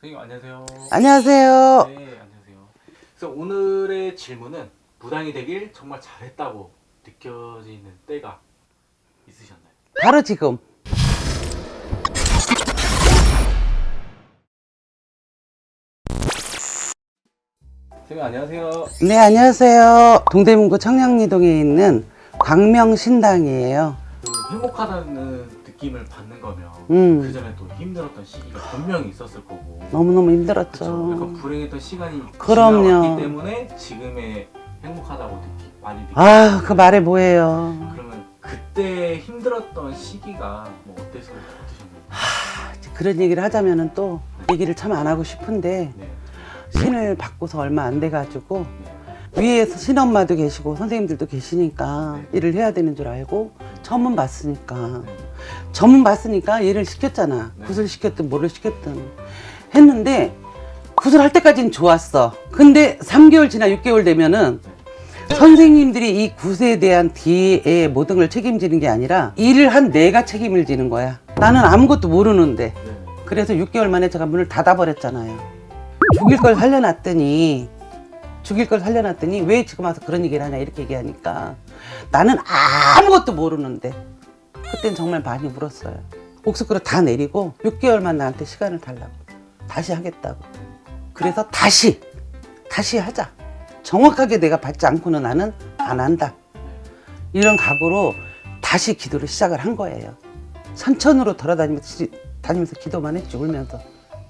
선생님 안녕하세요. 안녕하세요. 네, 안녕하세요. 그래서 오늘의 질문은 무당이 되길 정말 잘했다고 느껴지는 때가 있으셨나요? 바로 지금. 선생님 안녕하세요. 네, 안녕하세요. 동대문구 청량리동에 있는 광명신당이에요. 그 행복하다는 느낌을 받는 거면 음. 그 전에 또 힘들었던 시기가 분명히 있었을 거고 너무너무. 힘들었죠. 약간 불행했던 시간이 그럼요. 지나왔기 때문에 지금의 행복하다고 느끼 많이 느끼. 아, 그 말이 뭐예요. 그러면 그때 힘들었던 시기가 뭐 어때서 어떠셨나요? 그런 얘기를 하자면은 또 얘기를 참 안 하고 싶은데 네. 신을 받고서 얼마 안 돼가지고 네. 위에서 신엄마도 계시고 선생님들도 계시니까 네. 일을 해야 되는 줄 알고 전문 봤으니까 네. 전문 봤으니까 일을 시켰잖아. 네. 굿을 시켰든 뭐를 시켰든 했는데 굿을 할 때까지는 좋았어. 근데 3개월 지나 6개월 되면은 선생님들이 이 굿에 대한 뒤에 모든 걸 책임지는 게 아니라 일을 한 내가 책임을 지는 거야. 나는 아무것도 모르는데. 네. 그래서 6개월 만에 제가 문을 닫아버렸잖아요. 죽일 걸 살려놨더니 죽일 걸 살려놨더니 왜 지금 와서 그런 얘기를 하냐 이렇게 얘기하니까 나는 아무것도 모르는데 그땐 정말 많이 울었어요. 옥수수를 다 내리고 6개월만 나한테 시간을 달라고 다시 하겠다고. 그래서 다시 다시 하자. 정확하게 내가 받지 않고는 나는 안 한다. 이런 각오로 다시 기도를 시작을 한 거예요. 산천으로 돌아다니면서 다니면서 기도만 했지 울면서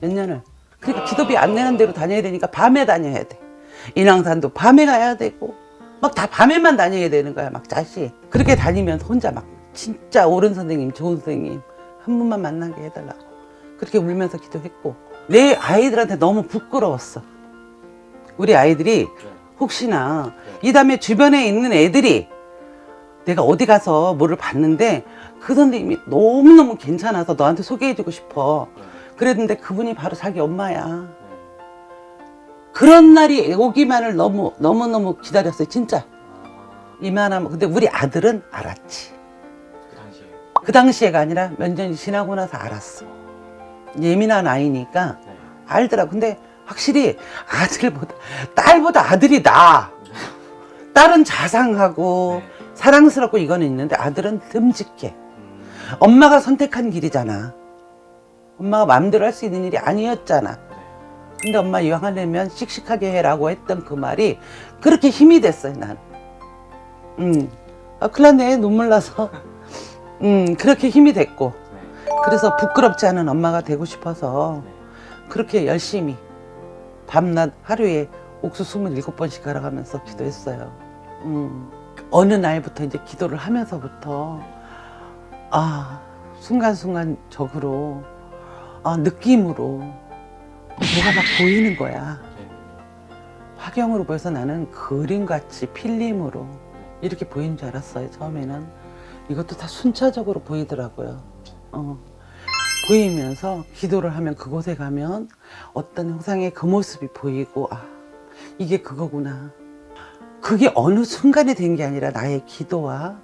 몇 년을. 그러니까 기도비 안 내는 대로 다녀야 되니까 밤에 다녀야 돼. 인왕산도 밤에 가야 되고 막 다 밤에만 다녀야 되는 거야 막 다시. 그렇게 다니면서 혼자 막 진짜 옳은 선생님, 좋은 선생님 한 분만 만나게 해달라고 그렇게 울면서 기도했고 내 아이들한테 너무 부끄러웠어. 우리 아이들이 네. 혹시나 이 다음에 주변에 있는 애들이 내가 어디 가서 뭐를 봤는데 그 선생님이 너무너무 괜찮아서 너한테 소개해주고 싶어. 네. 그랬는데 그분이 바로 자기 엄마야. 네. 그런 날이 오기만을 너무, 너무너무 기다렸어요, 진짜. 아, 이만하면. 근데 우리 아들은 알았지. 그 당시에. 그 당시에가 아니라 몇 년이 지나고 나서 알았어. 예민한 아이니까 네. 알더라. 근데 확실히 아들보다, 딸보다 아들이 나. 딸은 자상하고 네. 사랑스럽고 이거는 있는데 아들은 듬직해. 음, 엄마가 선택한 길이잖아. 엄마가 마음대로 할 수 있는 일이 아니었잖아. 네. 근데 엄마 이왕 하려면 씩씩하게 해라고 했던 그 말이 그렇게 힘이 됐어요, 난. 음. 아, 큰일 났네. 눈물 나서. 음, 그렇게 힘이 됐고. 네. 그래서 부끄럽지 않은 엄마가 되고 싶어서 네. 그렇게 열심히 밤낮 하루에 옥수 27번씩 갈아가면서 기도했어요. 음. 어느 날부터 이제 기도를 하면서부터 아, 순간순간적으로 아, 느낌으로 뭐가 막 보이는 거야. 네. 화경으로 보여서 나는 그림같이 필름으로 이렇게 보이는 줄 알았어요, 처음에는. 이것도 다 순차적으로 보이더라고요. 어. 보이면서 기도를 하면 그곳에 가면 어떤 형상의 그 모습이 보이고, 아, 이게 그거구나. 그게 어느 순간에 된게 아니라 나의 기도와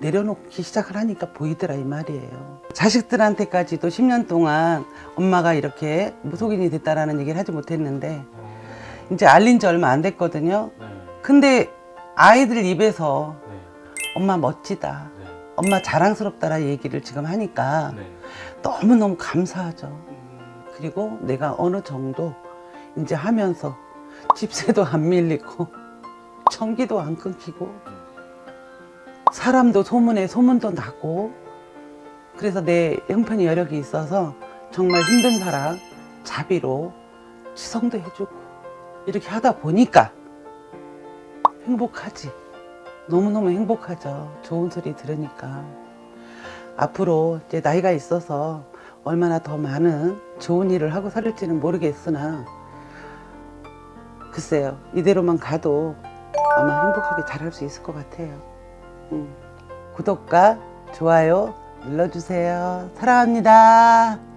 내려놓기 시작을 하니까 보이더라, 이 말이에요. 자식들한테까지도 10년 동안 엄마가 이렇게 무속인이 됐다라는 얘기를 하지 못했는데, 어, 이제 알린 지 얼마 안 됐거든요. 네. 근데 아이들 입에서 네. 엄마 멋지다. 네. 엄마 자랑스럽다라 얘기를 지금 하니까 네. 너무너무 감사하죠. 음, 그리고 내가 어느 정도 이제 하면서 집세도 안 밀리고 전기도 안 끊기고 사람도 소문에 소문도 나고 그래서 내 형편이 여력이 있어서 정말 힘든 사람 자비로 치성도 해주고 이렇게 하다 보니까 행복하지. 너무너무 행복하죠. 좋은 소리 들으니까. 앞으로 이제 나이가 있어서 얼마나 더 많은 좋은 일을 하고 살을지는 모르겠으나 글쎄요. 이대로만 가도 아마 행복하게 잘할 수 있을 것 같아요. 음. 구독과 좋아요 눌러주세요. 사랑합니다.